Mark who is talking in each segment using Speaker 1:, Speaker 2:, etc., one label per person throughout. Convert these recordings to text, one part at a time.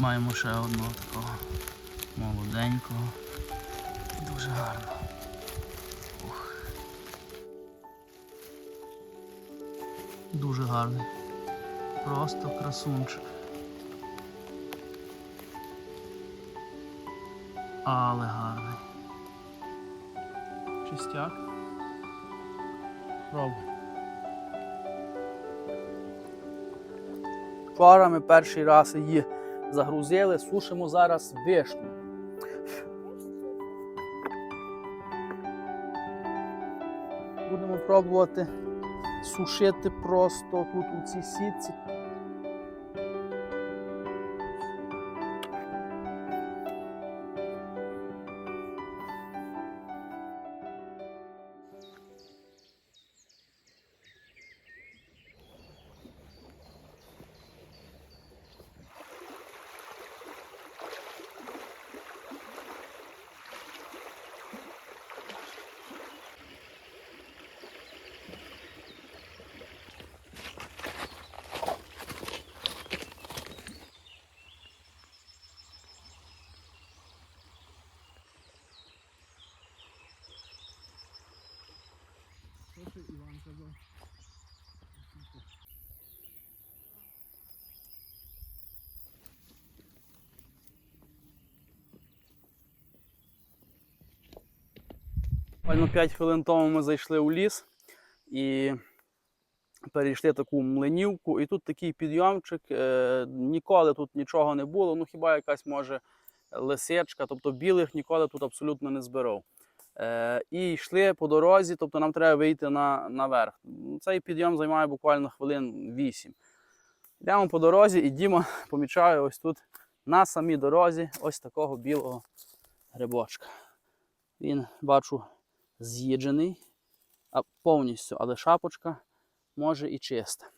Speaker 1: Маємо ще одного такого молоденького. Дуже гарно. Ух. Дуже гарний. Просто красунчик. Але гарний. Чистяк. Пробуй. Вчора ми перший раз її загрузили, сушимо зараз вишню. Будемо пробувати сушити просто тут у цій сітці. Буквально 5 хвилин тому ми зайшли у ліс і перейшли таку млинівку. І тут такий підйомчик. Е, ніколи тут нічого не було. Ну хіба якась може лисичка, тобто білих ніколи тут абсолютно не збирав. Е, і йшли по дорозі, тобто нам треба вийти на, наверх. Цей підйом займає буквально хвилин 8. Йдемо по дорозі і Діма помічає ось тут на самій дорозі ось такого білого грибочка. Він, бачу, з'їджений повністю, але шапочка може і чиста.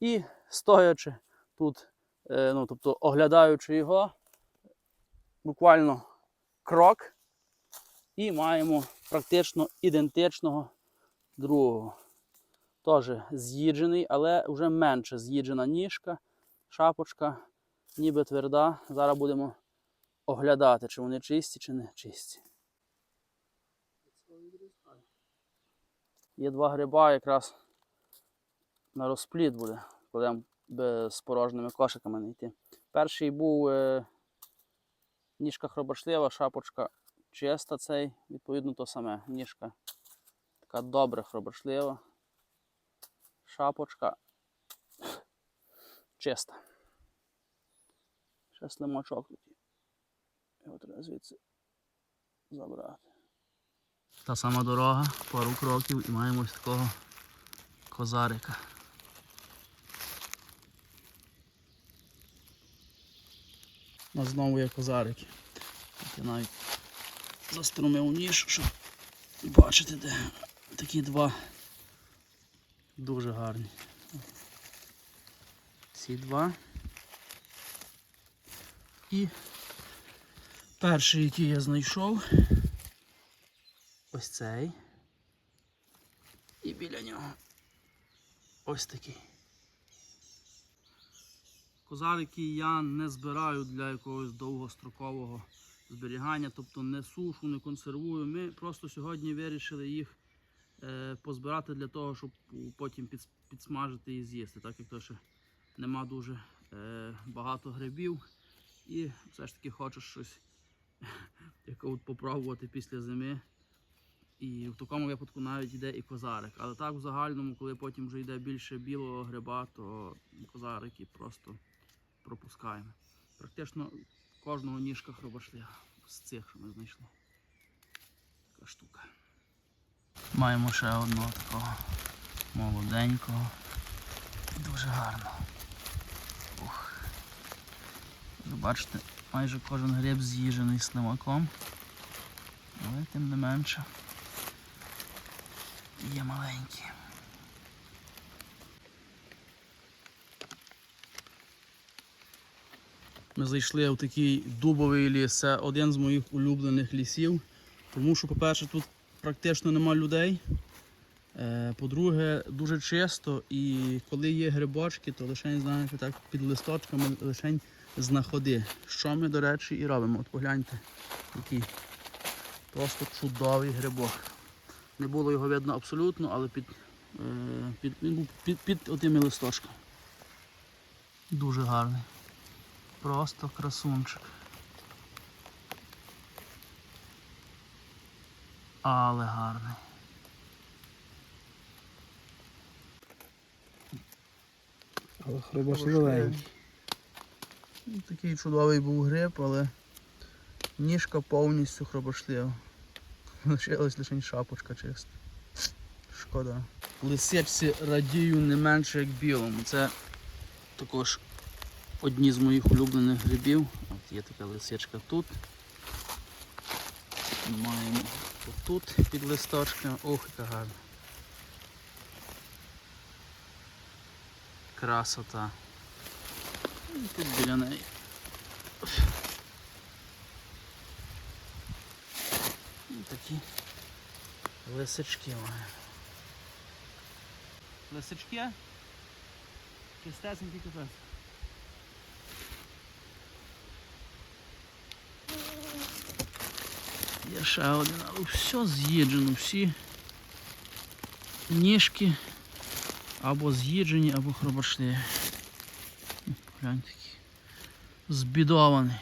Speaker 1: І стоячи тут, е, ну, тобто оглядаючи його, буквально крок, і маємо практично ідентичного другого. Теж з'їджений, але вже менше з'їджена ніжка, шапочка, ніби тверда. Зараз будемо оглядати, чи вони чисті, чи не чисті. Є два гриба якраз на розпліт буде, коли з порожніми кошиками не йти. Перший був е, ніжка хробашлива, шапочка чиста цей, відповідно то саме. Ніжка така добре хробашлива. Шапочка чиста. Ще слимачок тут. Його треба звідси забрати. Та сама дорога, пару кроків і маємо ось такого козарика. У нас знову є козарики. Тут навіть заструмив ніж, щоб бачити, де такі два дуже гарні. Ці два. І перший, який я знайшов, ось цей. І біля нього ось такий. Козарики я не збираю для якогось довгострокового зберігання, тобто не сушу, не консервую. Ми просто сьогодні вирішили їх е, позбирати для того, щоб потім під, підсмажити і з'їсти, так як то ще нема дуже е, багато грибів. І все ж таки хочу щось попробувати після зими. І в такому випадку навіть йде і козарик. Але так в загальному, коли потім вже йде більше білого гриба, то козарики просто пропускаємо. Практично кожного ніжка хробашлія з цих, що ми знайшли. Така штука. Маємо ще одного такого молоденького. Дуже гарно. Ух. Ви бачите, майже кожен гриб з'їжений слимаком. Але тим не менше є маленькі. Ми зайшли в такий дубовий ліс. Це один з моїх улюблених лісів. Тому що, по-перше, тут практично нема людей. Е, По-друге, дуже чисто і коли є грибочки, то лише знаєте, так під листочками лише знаходи. Що ми, до речі, і робимо. От погляньте, який просто чудовий грибок. Не було його видно абсолютно, але під, е, під, під, під отими листочками. Дуже гарний. Просто красунчик. Але гарний.
Speaker 2: Але хробашливенький.
Speaker 1: Ну, Такий чудовий був гриб, але ніжка повністю хробошлива. Лишилась лише шапочка чиста. Шкода. Лисичці радію не менше як білому. Це також одні з моїх улюблених грибів. От є така лисичка тут. Маємо тут під листочками. Ох, яка гарна. Красота. І тут біля неї. І такі лисички має. Лисички? Чистесенький капець. Ще один, все з'їджено, всі ніжки або з'їджені, або хробошли. Глянь такі. Збідований.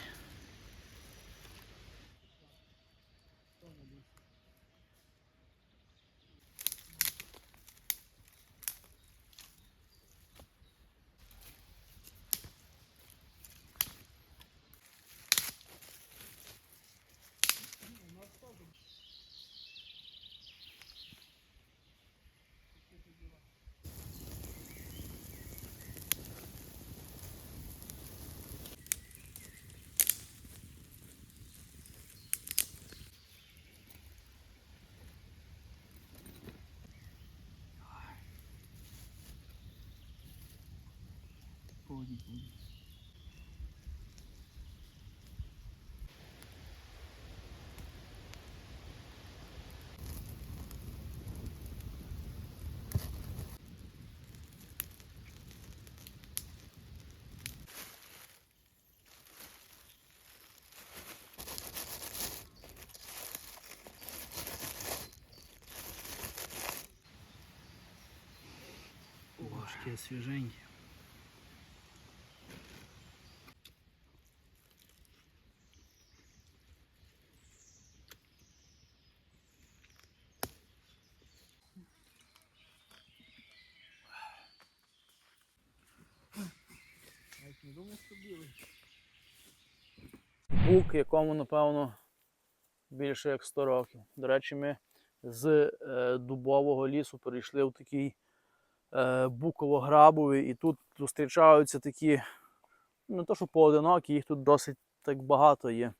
Speaker 1: Боже, свіженькі. Бук, якому, напевно, більше як 100 років. До речі, ми з е, дубового лісу перейшли в такий е, буково-грабовий, і тут зустрічаються такі, ну, не то що поодинокі, їх тут досить так багато є.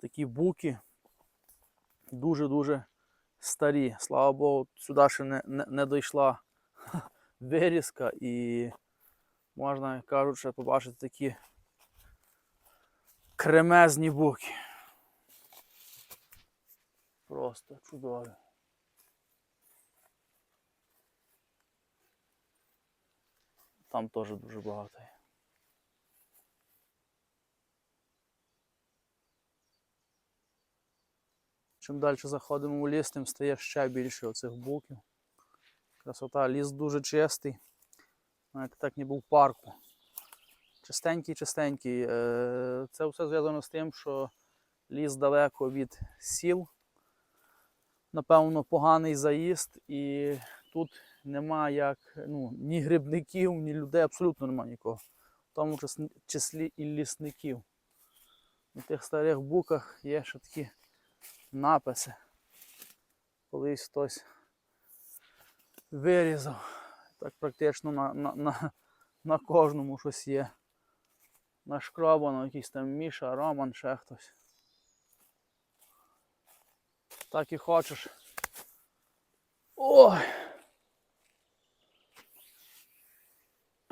Speaker 1: Такі буки дуже-дуже старі. Слава Богу, сюди ще не, не, не дійшла вирізка і можна, як кажуть, ще побачити такі кремезні буки. Просто чудові. Там теж дуже багато. Чим далі заходимо у ліс, тим стає ще більше оцих буків. Красота, ліс дуже чистий. Знаєте, так ніби в парку. Чистенький, чистенький. Е, Це все зв'язано з тим, що ліс далеко від сіл. Напевно, поганий заїзд, і тут нема як ну, ні грибників, ні людей, абсолютно нема нікого. В тому числі і лісників. На тих старих буках є ще такі написи. Колись хтось вирізав. Так практично на, на, на, на кожному щось є. Нашкробано якийсь там Міша, Роман, ще хтось. Так і хочеш. Ой!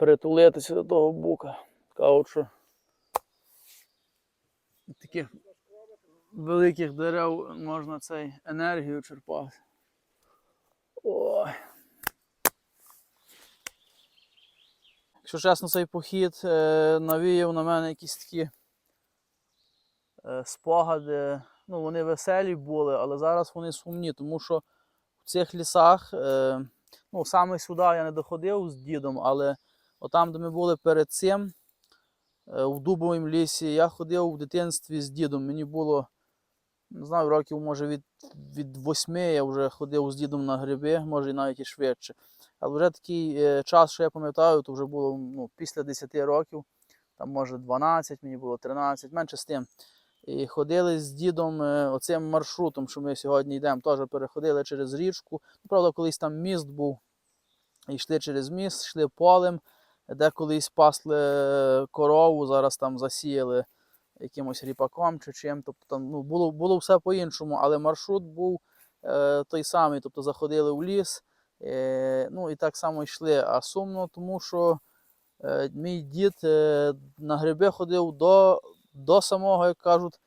Speaker 1: Притулитися до того бука. Кажуть, таких великих дерев можна цей енергію черпати. Ой. якщо чесно, цей похід е, навіяв на мене якісь такі е, спогади. Ну, вони веселі були, але зараз вони сумні, тому що в цих лісах, е, ну, саме сюди я не доходив з дідом, але отам, де ми були перед цим, е, в Дубовому лісі, я ходив в дитинстві з дідом. Мені було, не знаю, років, може, від, від восьми я вже ходив з дідом на гриби, може і навіть і швидше. Але вже такий е, час, що я пам'ятаю, то вже було ну, після 10 років, там може 12, мені було 13, менше з тим. І ходили з дідом е, оцим маршрутом, що ми сьогодні йдемо, теж переходили через річку. Правда, колись там міст був. І йшли через міст, йшли полем, де колись пасли е, корову, зараз там засіяли якимось ріпаком чи чим. Тобто там ну, було, було все по-іншому, але маршрут був е, той самий. Тобто заходили в ліс, е, ну і так само йшли. А сумно, тому що е, мій дід е, на гриби ходив до, до самого, як кажуть,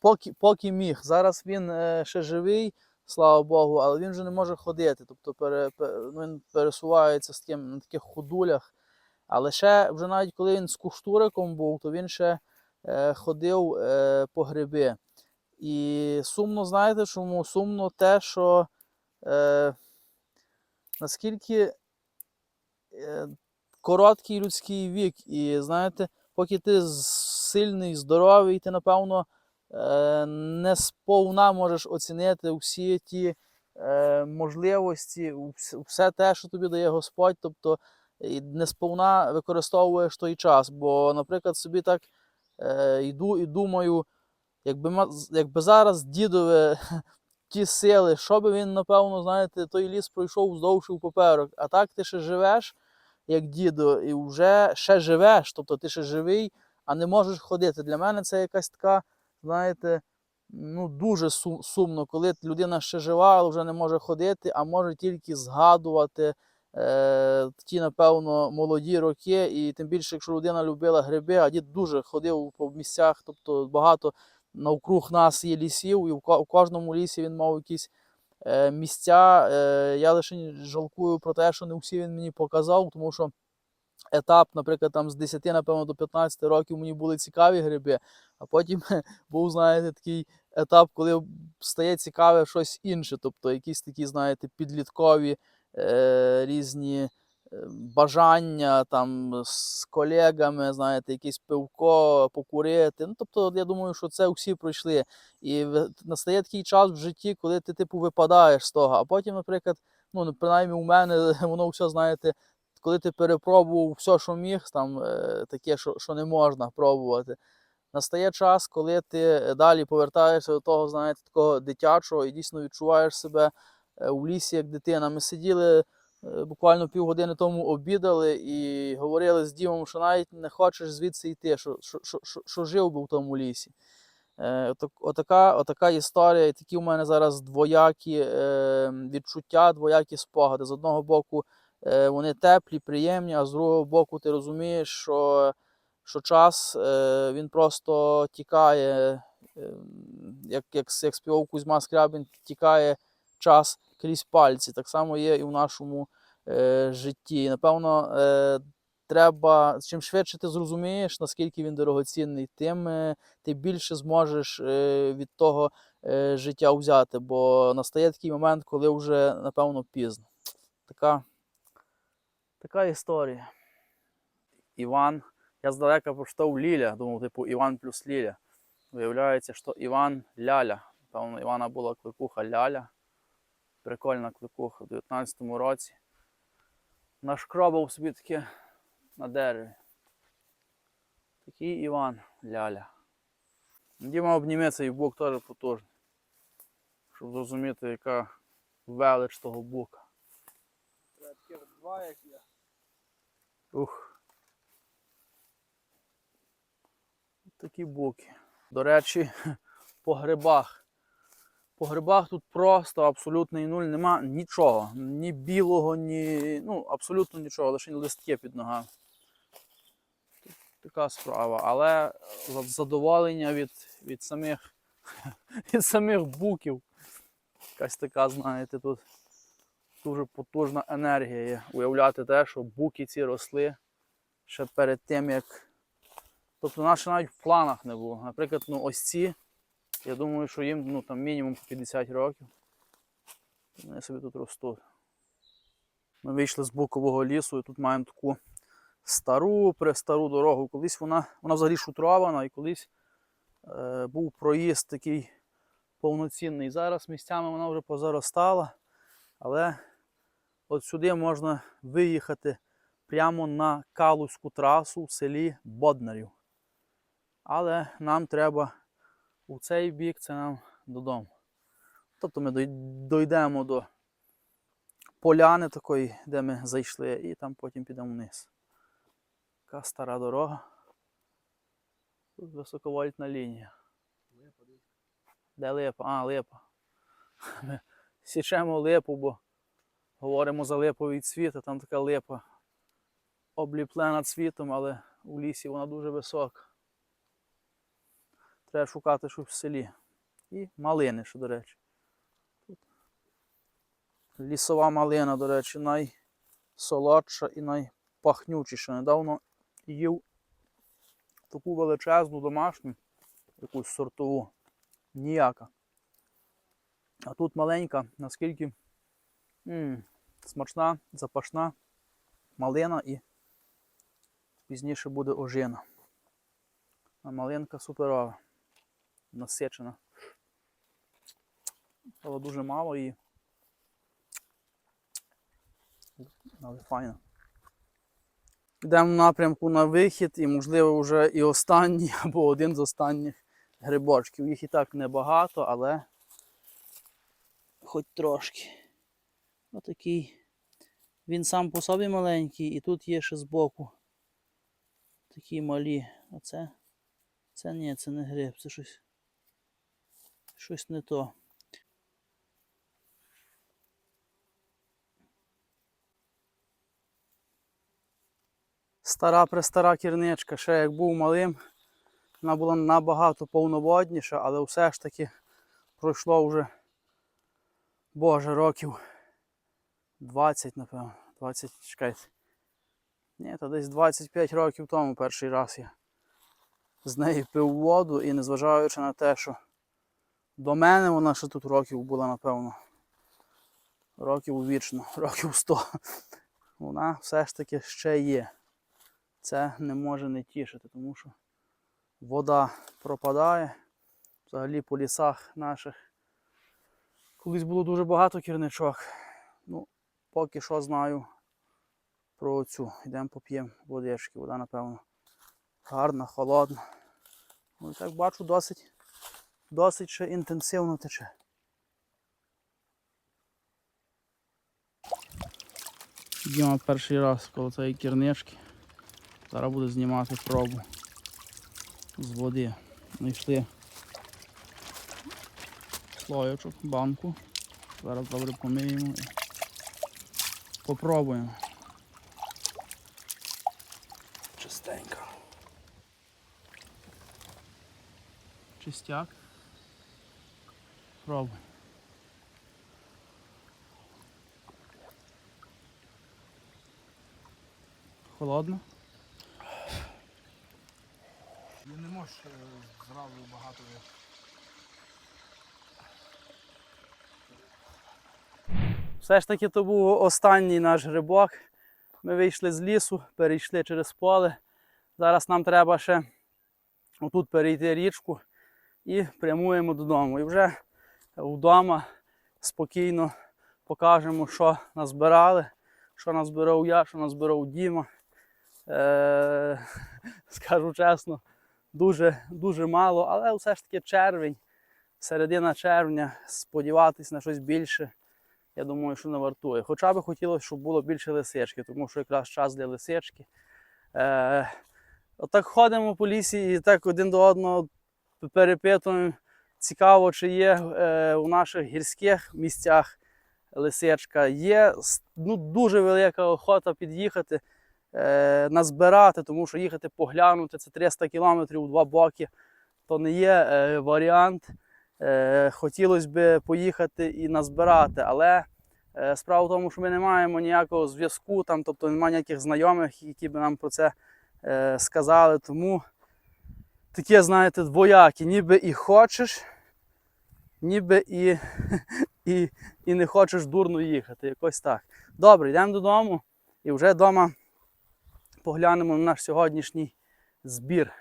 Speaker 1: поки, поки міг. Зараз він е, ще живий, слава Богу, але він вже не може ходити. Тобто пере, пе- ну, він пересувається з таким, на таких ходулях. Але ще вже навіть коли він з куштуриком був, то він ще е, ходив е, по гриби. І сумно, знаєте, чому? Сумно те, що е, наскільки е, короткий людський вік, і знаєте, поки ти сильний, здоровий, ти, напевно, е, не сповна можеш оцінити всі ті е, можливості, все те, що тобі дає Господь, тобто і не сповна використовуєш той час. Бо, наприклад, собі так е, йду і думаю, якби, якби зараз дідове ті сили, що би він, напевно, знаєте, той ліс пройшов вздовж і поперек. А так ти ще живеш, як дідо, і вже ще живеш, тобто ти ще живий, а не можеш ходити. Для мене це якась така, знаєте, ну дуже сумно, коли людина ще жива, але вже не може ходити, а може тільки згадувати ті, напевно, молоді роки. І тим більше, якщо людина любила гриби, а дід дуже ходив по місцях, тобто багато навкруг нас є лісів, і в кожному лісі він мав якісь е, місця. Е, я лише жалкую про те, що не всі він мені показав, тому що етап, наприклад, там з 10, напевно, до 15 років мені були цікаві гриби, а потім був, знаєте, такий етап, коли стає цікаве щось інше, тобто якісь такі, знаєте, підліткові е, різні е, бажання там з колегами, знаєте, якесь пивко покурити. Ну, тобто, я думаю, що це всі пройшли. І настає такий час в житті, коли ти, типу, випадаєш з того. А потім, наприклад, ну, ну, принаймні у мене воно все, знаєте, коли ти перепробував все, що міг, там е, таке, що, що не можна пробувати. Настає час, коли ти далі повертаєшся до того, знаєте, такого дитячого і дійсно відчуваєш себе е, у лісі як дитина. Ми сиділи е, буквально півгодини тому обідали і говорили з Дімом, що навіть не хочеш звідси йти, що, що, що, що, жив би в тому лісі. Е, отака, отака історія, і такі у мене зараз двоякі е, відчуття, двоякі спогади. З одного боку, е, вони теплі, приємні, а з другого боку, ти розумієш, що, що час е, він просто тікає, е, як, як, як співав Кузьма Скрябін, тікає час крізь пальці. Так само є і в нашому е, житті. Напевно, е, треба, чим швидше ти зрозумієш, наскільки він дорогоцінний, тим е, ти більше зможеш е, від того е, життя взяти, бо настає такий момент, коли вже, напевно, пізно. Така, така історія. Іван, я здалека прочитав Ліля, думав, типу Іван плюс Ліля. Виявляється, що Іван Ляля. Певно, Івана була кликуха Ляля. Прикольна кликуха в 19-му році. Нашкробав собі таке на дереві. Такий Іван Ляля. Діма обніме цей бук теж потужний. Щоб зрозуміти, яка велич того бука.
Speaker 2: Таких два, як я.
Speaker 1: Ух. Такі буки. До речі, по грибах. По грибах тут просто абсолютний нуль, нема нічого. Ні білого, ні. Ну, абсолютно нічого, лише листки під ногами. Така справа. Але задоволення від, від самих від самих буків. Якась така, знаєте, тут дуже потужна енергія є. Уявляти те, що буки ці росли ще перед тим, як. Тобто наше навіть в планах не було. Наприклад, ну ось ці, я думаю, що їм ну, там мінімум 50 років. Вони собі тут ростуть. Ми вийшли з бокового лісу і тут маємо таку стару, престару дорогу. Колись вона, вона взагалі шутрована і колись е, був проїзд такий повноцінний. Зараз місцями вона вже позаростала, але от сюди можна виїхати прямо на Калузьку трасу в селі Боднарів. Але нам треба у цей бік, це нам додому. Тобто ми дойдемо до поляни такої, де ми зайшли, і там потім підемо вниз. Така стара дорога. Тут високовольтна лінія. Липа, Де липа? А, липа. Ми січемо липу, бо говоримо за липовий цвіт, а там така липа обліплена цвітом, але у лісі вона дуже висока. Треба шукати щось в селі. І малини, що, до речі. Тут лісова малина, до речі, найсолодша і найпахнючіша. Недавно їв таку величезну домашню, якусь сортову. Ніяка. А тут маленька, наскільки м, смачна, запашна малина і пізніше буде ожина. А малинка суперова, насичена. Але дуже мало її. Але файно. Йдемо в напрямку на вихід і, можливо, вже і останній або один з останніх грибочків. Їх і так небагато, але хоч трошки. Отакий. Він сам по собі маленький, і тут є ще збоку. Такі малі. А це? Це ні, це не гриб, це щось. Щось не то. Стара престара кірничка, ще як був малим, вона була набагато повноводніша, але все ж таки пройшло вже, боже, років 20, напевно. 20, чекайте. Ні, то десь 25 років тому перший раз я з неї пив воду і незважаючи на те, що до мене вона ще тут років була, напевно. Років вічно, років 100. Вона все ж таки ще є. Це не може не тішити, тому що вода пропадає. Взагалі по лісах наших. Колись було дуже багато кірничок. Ну, поки що знаю про цю. Йдемо поп'ємо водички. Вода, напевно, гарна, холодна. Ну так бачу, досить, досить ще інтенсивно тече. Діма перший раз коло цієї кірнички. Зараз буде знімати пробу з води. Знайшли слоєчок, банку. Зараз добре помиємо і попробуємо. Чистенько. Чистяк. Пробуй. Холодно?
Speaker 2: Ну, Не можеш зразу багато.
Speaker 1: Все ж таки то був останній наш грибок. Ми вийшли з лісу, перейшли через поле. Зараз нам треба ще отут перейти річку і прямуємо додому. І вже вдома спокійно покажемо, що назбирали, що назбирав я, що назбирав Діма. Е, скажу чесно, дуже, дуже мало, але все ж таки червень, середина червня, сподіватись на щось більше я думаю, що не вартує. Хоча би хотілося, щоб було більше лисички, тому що якраз час для лисички. Е, отак ходимо по лісі і так один до одного перепитуємо. Цікаво, чи є е, у наших гірських місцях лисичка. Є ну, дуже велика охота під'їхати, е, назбирати, тому що їхати поглянути це 300 кілометрів у два боки, то не є е, варіант. Е, хотілося б поїхати і назбирати, але е, справа в тому, що ми не маємо ніякого зв'язку, там, тобто немає ніяких знайомих, які б нам про це е, сказали. Тому таке, знаєте, двоякі, ніби і хочеш, ніби і, і, і не хочеш дурно їхати. Якось так. Добре, йдемо додому і вже вдома поглянемо на наш сьогоднішній збір.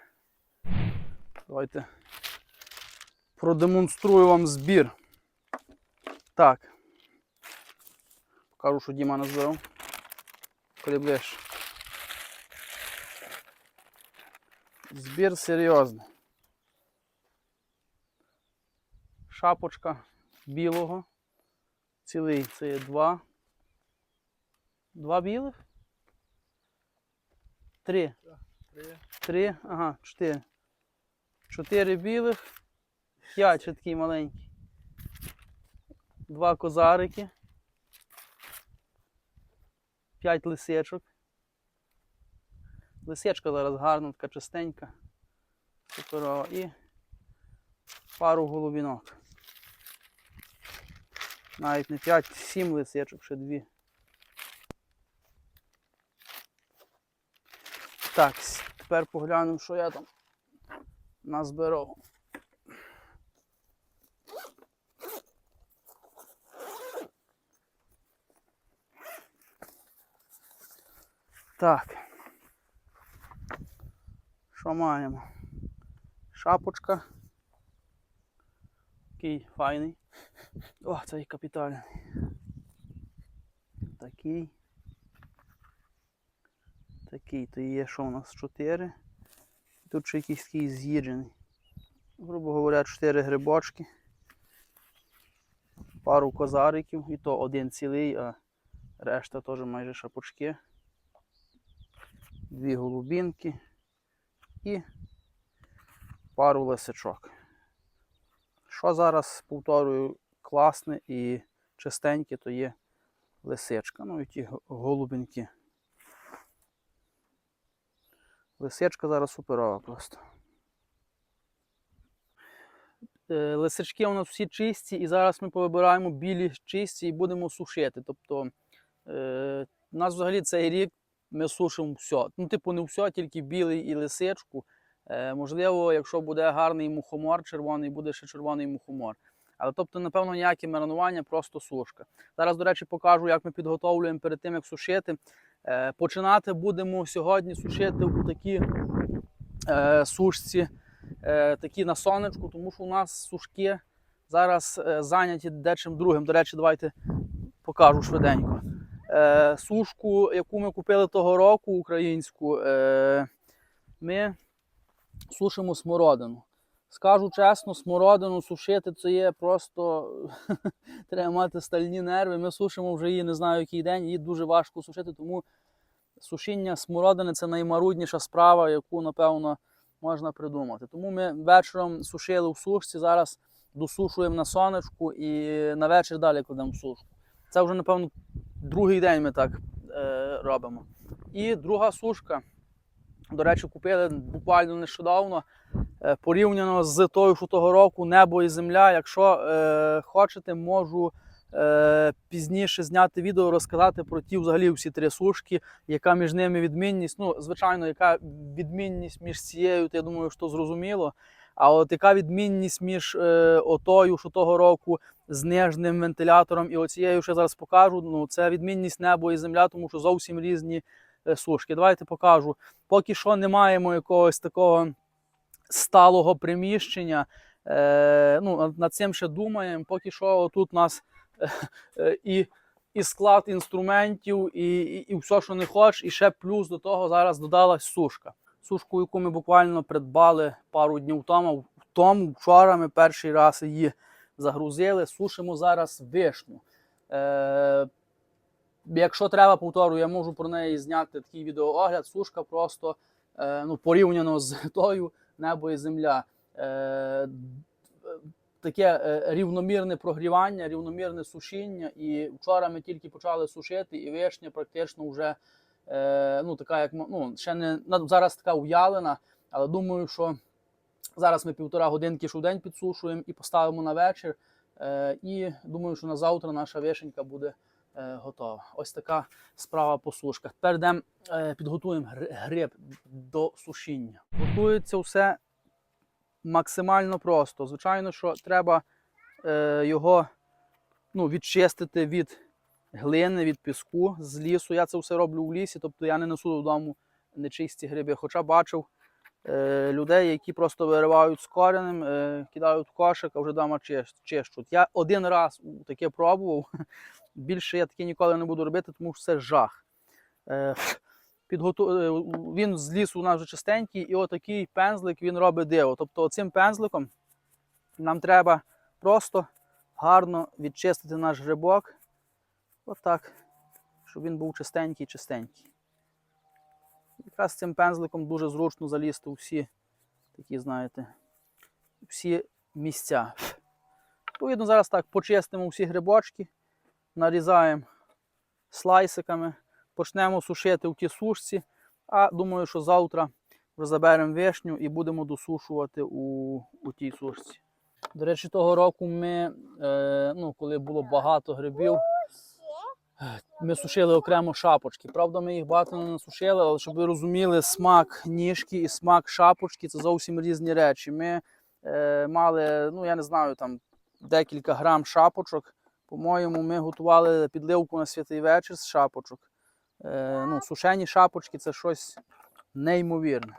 Speaker 1: Давайте продемонструю вам збір. Так. Покажу, що Діма назбирав. Коли. Збір серйозний. Шапочка білого. Цілий це є два. Два білих? Три.
Speaker 2: Три.
Speaker 1: Ага, чотири. Чотири білих, п'ять такий маленький. Два козарики. П'ять лисичок. Лисичка зараз гарна, така чистенька. Суперова. І пару голубінок. Навіть не п'ять, сім лисичок, ще дві. Так, тепер поглянемо, що я там назбирав. Так. Що маємо? Шапочка. Такий файний. О, цей капітальний. Такий. Такий, то є, що у нас 4. Тут ще якийсь такий з'їджений. Грубо говоря, 4 грибочки. Пару козариків, і то один цілий, а решта теж майже шапочки. Дві голубінки і пару лисичок. Що зараз, повторюю, класне і чистеньке, то є лисичка. Ну і ті г- голубінки. Лисичка зараз суперова просто. Е, Лисички у нас всі чисті, і зараз ми повибираємо білі чисті і будемо сушити. Тобто е, у нас взагалі цей рік ми сушимо все. Ну, типу, не все, тільки білий і лисичку. Е, можливо, якщо буде гарний мухомор червоний, буде ще червоний мухомор. Але тобто, напевно, ніякі маринування, просто сушка. Зараз, до речі, покажу, як ми підготовлюємо перед тим, як сушити. Е, Починати будемо сьогодні сушити у такі е, сушці, е, такі на сонечку, тому що у нас сушки зараз е, зайняті дечим другим. До речі, давайте покажу швиденько. Е, сушку, яку ми купили того року, українську, е, ми сушимо смородину. Скажу чесно, смородину сушити це є просто треба мати стальні нерви. Ми сушимо вже її не знаю який день, її дуже важко сушити, тому сушіння смородини це наймарудніша справа, яку, напевно, можна придумати. Тому ми вечором сушили в сушці, зараз досушуємо на сонечку і на вечір далі кладемо в сушку. Це вже, напевно, другий день ми так е, робимо. І друга сушка. До речі, купили буквально нещодавно. Е, порівняно з тою, що того року небо і земля. Якщо е, хочете, можу е, пізніше зняти відео, розказати про ті взагалі всі три сушки, яка між ними відмінність. Ну, звичайно, яка відмінність між цією, то я думаю, що зрозуміло. А от яка відмінність між е, отою, що того року з нижним вентилятором і оцією, що я зараз покажу, ну це відмінність небо і земля, тому що зовсім різні е, сушки. Давайте покажу. Поки що не маємо якогось такого сталого приміщення. Е, ну, над- цим ще думаємо. Поки що тут у нас е, е, і, і склад інструментів, і, і, і все, що не хочеш, і ще плюс до того зараз додалась сушка. Сушку, яку ми буквально придбали пару днів тому. Тому вчора ми перший раз її загрузили. Сушимо зараз вишню. Е, якщо треба, повторю, я можу про неї зняти такий відеоогляд. Сушка просто е, ну, порівняно з тою небо і земля. Е, таке е, рівномірне прогрівання, рівномірне сушіння. І вчора ми тільки почали сушити, і вишня практично вже е, ну, така, як ну, ще не зараз така ув'ялена, але думаю, що зараз ми півтора годинки щодень підсушуємо і поставимо на вечір. Е, і думаю, що на завтра наша вишенька буде е, готова. Ось така справа по сушках. Тепер йдемо, е, підготуємо гриб до сушіння. Готується все максимально просто. Звичайно, що треба е, його ну, відчистити від глини, від піску з лісу. Я це все роблю в лісі, тобто я не несу додому нечисті гриби. Хоча бачив е, людей, які просто виривають з коренем, е, кидають в кошик, а вже вдома чищуть. Я один раз таке пробував. Більше я таке ніколи не буду робити, тому що це жах. Е, підготу... е, Він з лісу у нас вже чистенький, і отакий пензлик він робить диво. Тобто цим пензликом нам треба просто гарно відчистити наш грибок. Отак, щоб він був чистенький, чистенький. Якраз цим пензликом дуже зручно залізти у всі такі, знаєте, всі місця. Відповідно, зараз так почистимо всі грибочки, нарізаємо слайсиками, почнемо сушити в тій сушці, а думаю, що завтра вже заберемо вишню і будемо досушувати у, у тій сушці. До речі, того року ми, е, ну, коли було багато грибів, ми сушили окремо шапочки. Правда, ми їх багато не насушили, але щоб ви розуміли, смак ніжки і смак шапочки це зовсім різні речі. Ми е, мали, ну я не знаю, там декілька грам шапочок. По-моєму, ми готували підливку на святий вечір з шапочок. Е, ну, сушені шапочки це щось неймовірне.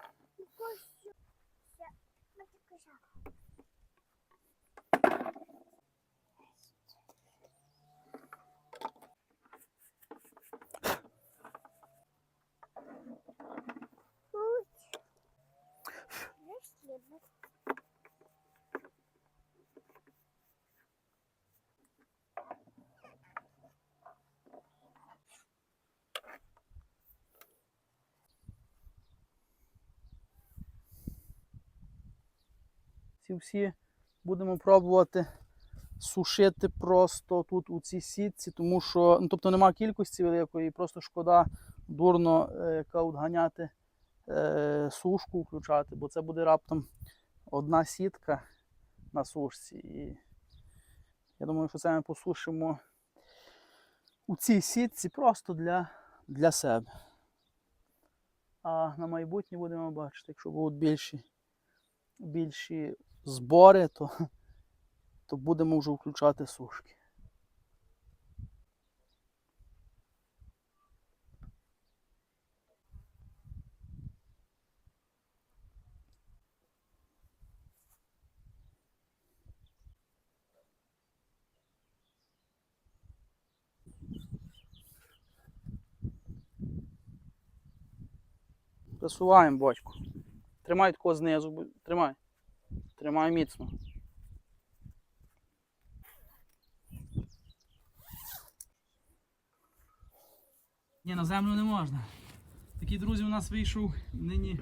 Speaker 1: Ці всі будемо пробувати сушити просто тут у цій сітці, тому що ну, тобто нема кількості великої, просто шкода дурно е, каут е, сушку включати, бо це буде раптом одна сітка на сушці. І я думаю, що це ми посушимо у цій сітці просто для, для себе. А на майбутнє будемо бачити, якщо будуть більші, більші збори, то, то будемо вже включати сушки. Присуваємо бочку. Тримай тако знизу, тримай. Тримай міцно. Ні, на землю не можна. Такий, друзі, у нас вийшов нині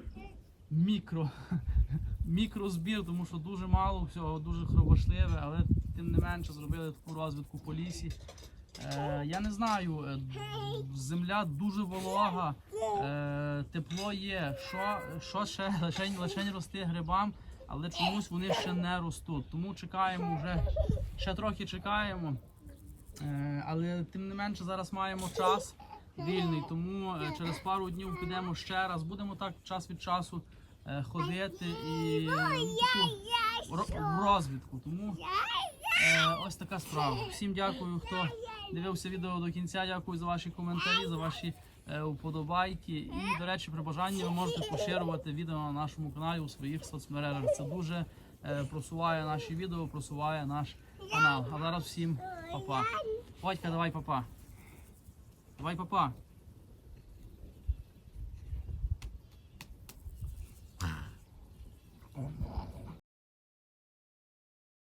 Speaker 1: мікро. Мікрозбір, тому що дуже мало всього, дуже хробошливе, але тим не менше зробили таку розвідку по лісі. Е, я не знаю, е, земля дуже волога, е, тепло є. Що, що ще лишень, лишень рости грибам, але чомусь вони ще не ростуть. Тому чекаємо вже, ще трохи чекаємо. Е, але тим не менше зараз маємо час вільний, тому е, через пару днів підемо ще раз. Будемо так час від часу е, ходити і в розвідку. Тому ось така справа. Всім дякую, хто дивився відео до кінця. Дякую за ваші коментарі, за ваші Е, вподобайки. І, е? до речі, при бажанні ви можете поширювати відео на нашому каналі у своїх соцмережах. Це дуже е, просуває наші відео, просуває наш канал. А зараз всім папа. Батька, давай папа. Давай папа. Oh, no.